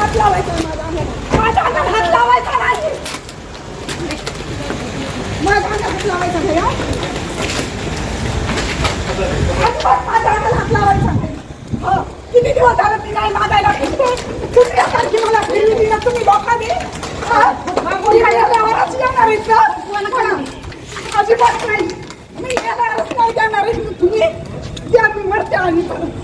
हात लावायचा नाही माझ्या हात लावायचा नाही. माझ्या अंगाला हात लावायचा नाही अजिबात माझ्या हात लावायचा नाही. हो, किती दिवस झाले मी नाही मागायला फिरते कुत्र्यासारखी मला तुम्ही लोकांनी हा? येणार आहेत का? अजिबात नाही. मी येणारच नाही देणार आहे. तुम्ही द्या मी मरते आणि परत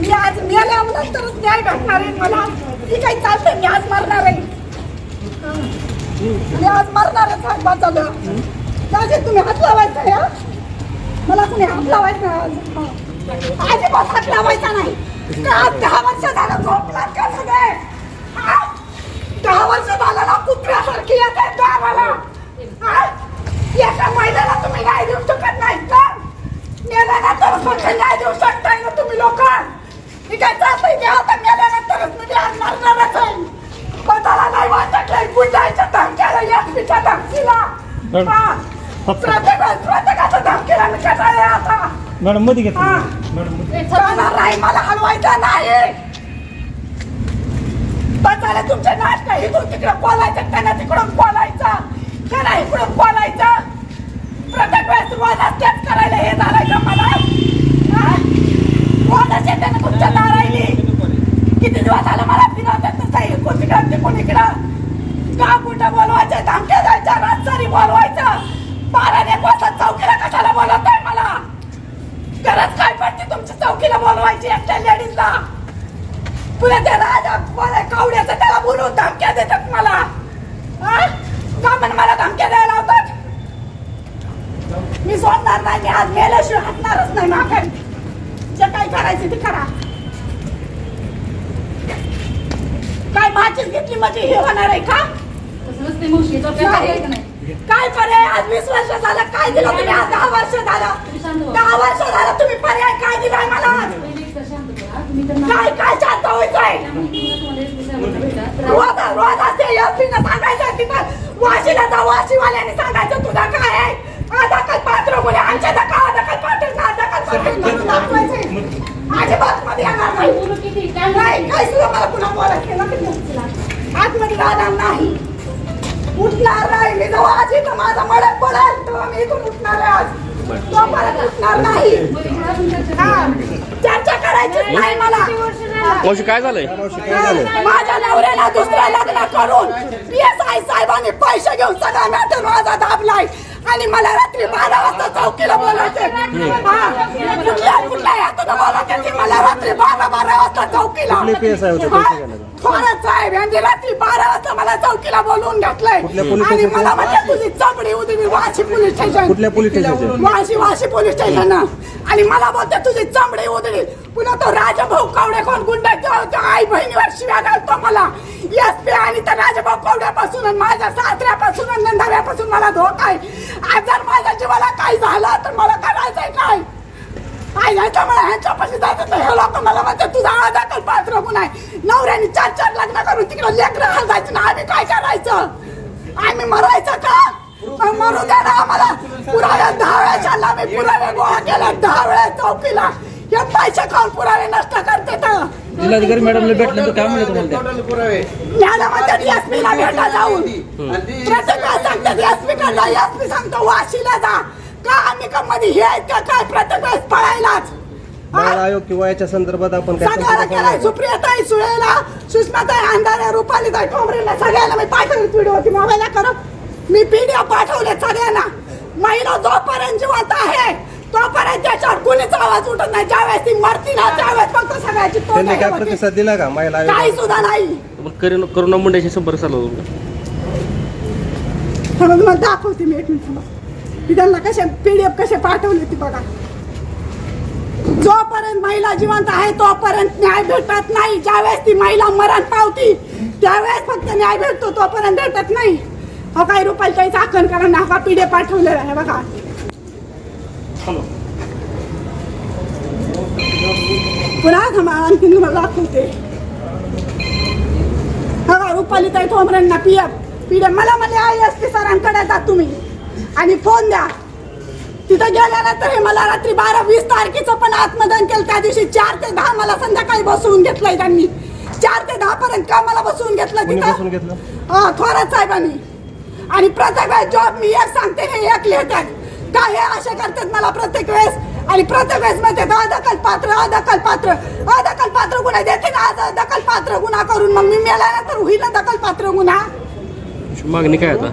मी आज मेल्यानंतरच न्याय भेटणार आहे मला? ती काही चालते मी आज मरणार आहे. मी आज मरणार आहे बाचालं त्याचे तुम्ही हात लावायचा या मला तुम्ही हात लावायचा आज? अजिबात हात लावायचा नाही. का दहा वर्ष झालं झोपलात का सगळे? दहा वर्ष झालं ना कुत्र्यासारखी येत आहे गावाला. हा? एका महिन्याला तुम्ही न्याय देऊ शकत नाही का? मेल्यानंतर फक्त न्याय देऊ शकताय ना तुम्ही लोक. काय चालतंय की आता मेल्यानंतरच मी आज मरणारच आहे. स्वतःला नाही वाटतलंय गुंडायच्या धमक्याला एकटीच्या धमकीला. प्रत्येक प्रत्येकाच्या धमकीला मी कटाळे आता. मॅडममध्ये घेतो हा. मॅडममध्ये. जाणार नाही मला हलवायचं नाही. बसायला तुमच्या नाटक इथून तिकडं बोलायचं त्यांना तिकडून बोलायचं त्यांना इकडून बोलायचं. प्रत्येक वेळेस रोज तेच करायला हे झालंय का मला? हा? रोजच येते ना तुमच्या दारायली किती दिवस आलं मला फिरवतात नुसतं इकडून तिकडं तिकडून इकडं. का कुठं बोलवायचं? धमक्या द्यायच्या राजसारी बोलवायचं. बारा एक वाजता चौकीला कशाला बोलवताय मला? गरज काय पडते तुमची चौकीला बोलवायची एकट्या लेडीजला? पुढे ते राजा कावड्याचं त्याला बोलवून धमक्या देतात मला. का म्हण मला धमक्या द्यायला लावतात. मी सोडणार नाही मी आज मेल्याशिवाय हटणारच नाही मागं. करायचं ते करा. काय माचीस घेतली म्हणजे हे होणार आहे का? काय पर्याय? आज वीस वर्ष झालं. काय दिलं तुम्ही? आज दहा वर्ष झालं. दहा वर्ष झालं तुम्ही पर्याय काय दिलाय मला? काय काय शांत व्हायचंय? रोज रोज असते एसपीनं सांगायचं तिथं वाशीला जा वाशीवाल्याने सांगायचं तुझा काय आहे? दखल पात्र बोले आमच्या दखल दखल पात्र ना दखल पात्र. म्हणून दाखवायचंय. अजिबात मध्ये येणार नाही. बोलू किती? काय नाही काही सुद्धा मला पुन्हा बोलायचं केलं की नाही. आतमध्ये राहणार नाही. उठणार नाही मी जेव्हा आज इथं माझा मडक पडेल तेव्हा मी इथून उठणार आहे आज. तो परत उठणार नाही. चर्चा. करू. चर्चा करायची नाही मला. मावशी काय झालंय? माझ्या नवऱ्याला दुसरं लग्न करून पी एस आय साहेबांनी पैसे घेऊन सगळा मॅटर माझा दाबलाय. आणि मला रात्री बारा वाजता चौकीला बोलायचे. कुठल्या कुठल्या यातून बोलायचे मला रात्री बारा बारा वाजता चौकीला? होते? थोडं साहेब यांनी रात्री बारा वाजता मला चौकीला बोलवून घेतलंय. कुठल्या पोलीस आणि? मला म्हणजे तुझी चपडी होती मी वाशी पोलीस स्टेशन कुठल्या पोलीस स्टेशनचे वाशी वाशी पोलीस स्टेशन आणि मला बोलते तुझी चांबडी उधळी पुन्हा तो राजाभाऊ कावडे कोण गुंडा तो- तो आई बहिणीवर शिव्या घालतो मला. एस पी आणि त्या राजाभाऊ कावड्यापासून आणि माझ्या सासऱ्यापासून आणि नंदाव्यापासून मला धोका आहे. आज जर माझ्या जीवाला काही झालं तर मला करायचंय काय? मला ह्यांच्यापाशी जायचं तर हे लोक मला म्हणते तुझा अदाकल पात्र गुन्हा आहे? नवऱ्याने चार चार लग्न करून तिकडं लेकरं घालायचं ना आम्ही काय करायचं? आम्ही मरायचं का? मग मरू द्या ना आम्हाला. पुराव्या दहा वेळा चालला. मी पुरावे गोळा केला दहा वेळा चौकीला. हे पैसे खाऊन पुरावे नष्ट करते तर. जिल्हाधिकारी मॅडमला भेटल्यानंतर काय म्हणलं तुम्हाला त्या? ज्ञाना म्हणतात एसपी ला भेटा जाऊन. प्रत्येक सांगतात सांगतो वाशीला जा. का आम्ही का मध्ये हे आहेत का? काय प्रत्येक वेळेस पळायलाच? हा? आयोग किंवा याच्या संदर्भात आपण काय सगळ्याला संपर्क केलाय. करणार? सुप्रियाताई सुळेला सुषमाताई अंधारे रुपालीताई ठोंबरेला सगळ्यांना मी पाठवले व्हिडिओ होती मोबाईलला करू. मी पीडीएफ पाठवले सगळ्यांना. महिला जोपर्यंत जिवंत आहे तोपर्यंत त्याच्यावर कुणीच आवाज उठत नाही. ज्यावेळेस ती मरती ना त्यावेळेस फक्त सगळ्याची त्यांनी काय. प्रतिसाद दिला का महिला काही आयोग सुद्धा नाही. मग करुणा करुणा मुंडेशी संपर्क होता म्हणून मग दाखवते मी एक मिनिट मी त्यांना कसे पीडीएफ कसे पाठवले ती बघा. जोपर्यंत महिला जिवंत आहे तोपर्यंत न्याय भेटत नाही. ज्यावेळेस ती महिला मरण पावती त्यावेळेस फक्त न्याय भेटतो तोपर्यंत भेटत नाही. हो काही रुपयाला काही चाकण करा ना हा पीडीएफ पाठवलेला आहे बघा. पुन्हा थांबा आणखी तुम्हाला दाखवते. बघा रुपाली ताई ठोंबरेंना पीएफ पीडीएफ मला म्हणजे आय एस पी सरांकडे जा तुम्ही. आणि फोन द्या. तिथं गेल्यानंतर हे मला रात्री बारा वीस तारखेचं पण आत्मदान केलं. त्या दिवशी चार ते दहा मला संध्याकाळी बसवून घेतलंय त्यांनी. चार ते दहा पर्यंत का मला बसवून घेतलं तिथं? हा थोरात साहेबांनी. आणि प्रत्येक वेळेस जॉब मी एक सांगते हे एक लिहितात काय हे असे करतात मला प्रत्येक वेळेस? आणि प्रत्येक वेळेस म्हणते अदखल पात्र अदखल पात्र अदखल पात्र गुन्हा देते ना आज दखल पात्र गुन्हा करून मग मी मेल्यानंतर होईल ना दखल पात्र गुन्हा. मागणी काय आता?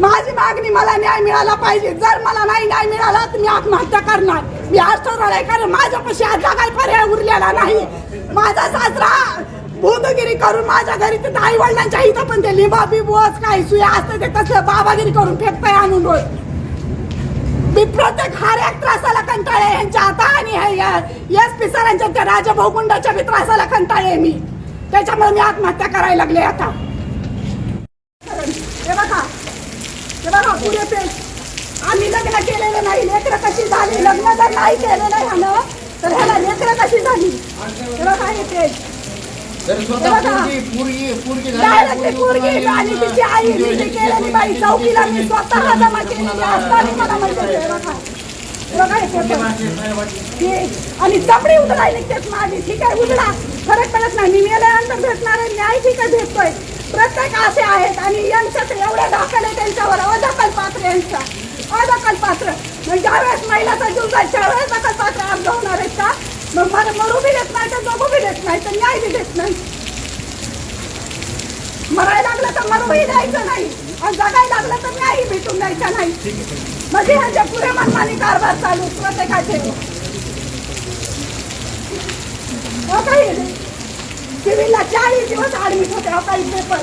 माझी मागणी मला न्याय मिळाला पाहिजे. जर मला नाही न्याय मिळाला तर मी आत्महत्या करणार. मी आज कारण माझ्यापाशी आता काही पर्याय उरलेला नाही. माझा सासरा भूतगिरी करून माझ्या घरी तिथं आई वडिलांच्या इथं पण ते लिंबा बिबोस काही सुया असतं ते कसलं बाबागिरी करून फेकताय आणून रोज. मी प्रत्येक हर एक त्रासाला कंटाळे यांच्या आता आणि एस पी सरांच्या त्या राजा भाऊकुंडाच्या बी त्रासाला कंटाळे मी. त्याच्यामुळे मी आत्महत्या करायला लागले आता हे बघा आम्ही लग्न केलेलं नाही. लेकरं कशी झाली? लग्न जर नाही केलं नाही ह्यानं. तर ह्याला लेकरं कशी झाली? पोरगी आणि तिची आई केलेली बाई चौकीला मी स्वतः जमा केलेली असताना मला आणि चमडी उतरायला निघतेच माझी. ठीक आहे उतरा. फरक पडत नाही. मी मेल्यानंतर भेटणार आहे. न्याय ठीक आहे भेटतोय. प्रत्येक असे आहेत आणि यांच्यात एवढे दाखल आहे त्यांच्यावर. अदखल पात्र यांचा. अदखल पात्र. मग ज्यावेळेस महिलाचा जीव जाईल त्यावेळेस दखल पात्र अर्ज होणार आहेत का? मग मला मरू बी देत नाही तर जगू बी देत नाही तर न्याय बी देत नाही. मरायला लागलं तर मरूही द्यायचं नाही. आणि जगायला लागलं तर न्यायही भेटून द्यायचा नाही. म्हणजे ह्यांचे पुरे मनमानी कारभार चालू प्रत्येकाचे. हो काही सिव्हिलला चाळीस दिवस ऍडमिट होते आता काही पेपर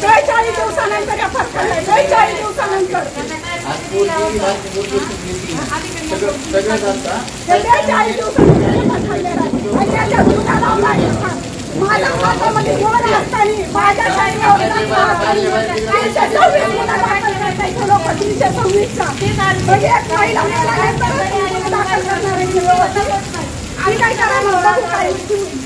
बेचाळीस दिवसानंतर या दिवसानंतर. आहे. आणि लोक आणि काय करायला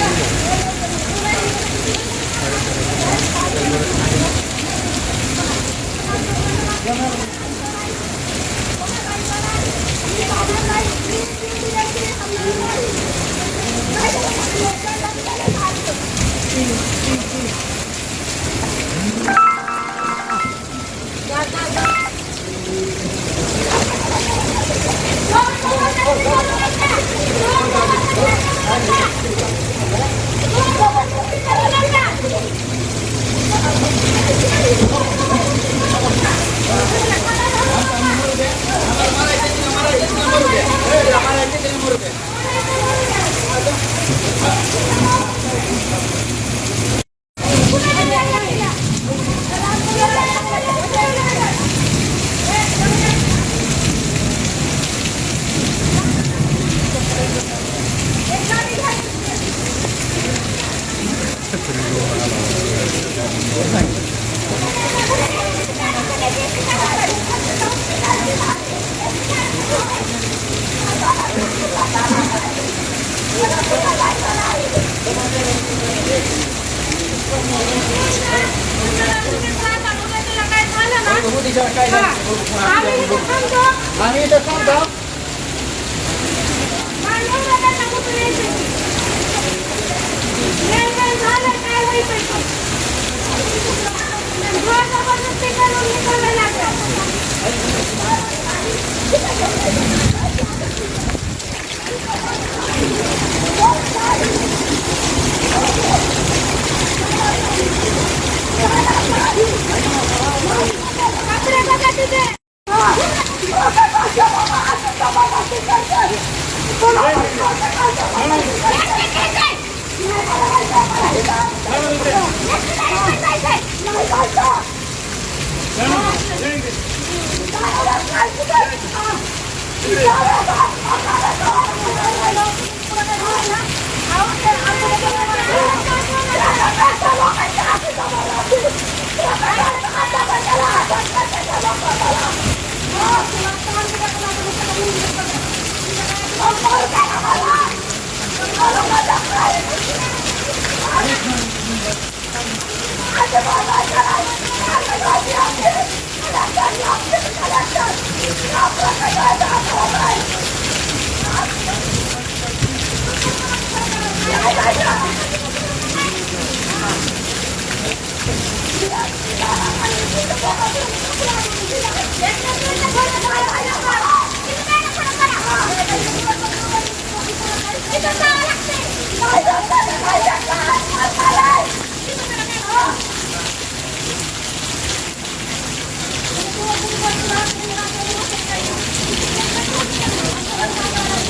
काय नेमकं गेली कुठं इथं येणार म्हणून Let's go.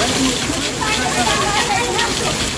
Thank you.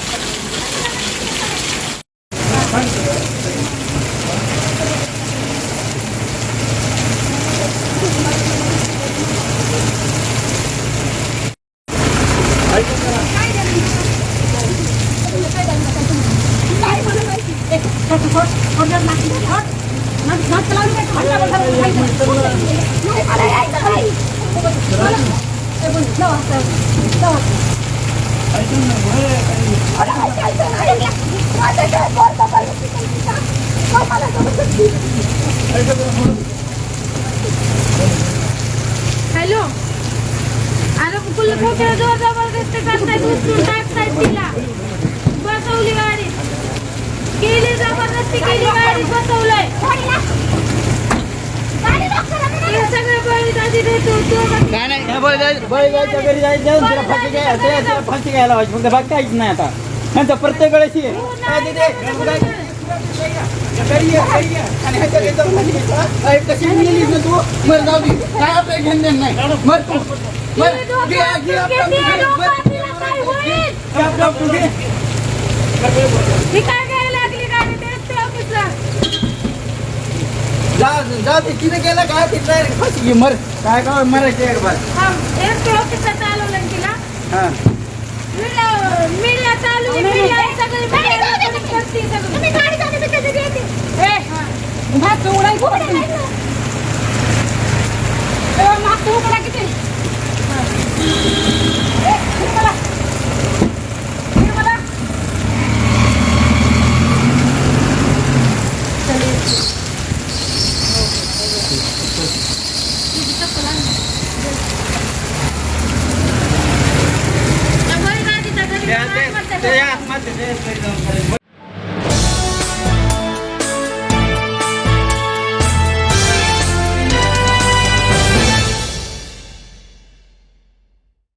बळीगाईच्या घरी जायचं तिला फाशी घ्यायला तिला- तिला फाशी घ्यायला पाहिजे फक्त बाकी काहीच नाही आता नंतर प्रत्येक वेळेस ये. काय? तू घरी ये, घरी ये. आणि ह्याच्या घरी जाऊन फाशी घ्यायची, हा? अरे कशी मेलीस ना तू मर जाऊ दे काय आपलं घेणं देणं नाही मर तू मर तिने डोकं- घे घे आपलं किती घे. डोकं मर. तिला काय होईल? घे आपलं तू घे काय घ्यायला लागली गाडी तेच ते ऑफिसला जा जा ते तिने केलं काय ते direct फाशी घे मर. काय काय मरायचं एक बार हा. तेच ते ऑफिसला चालवलं तिला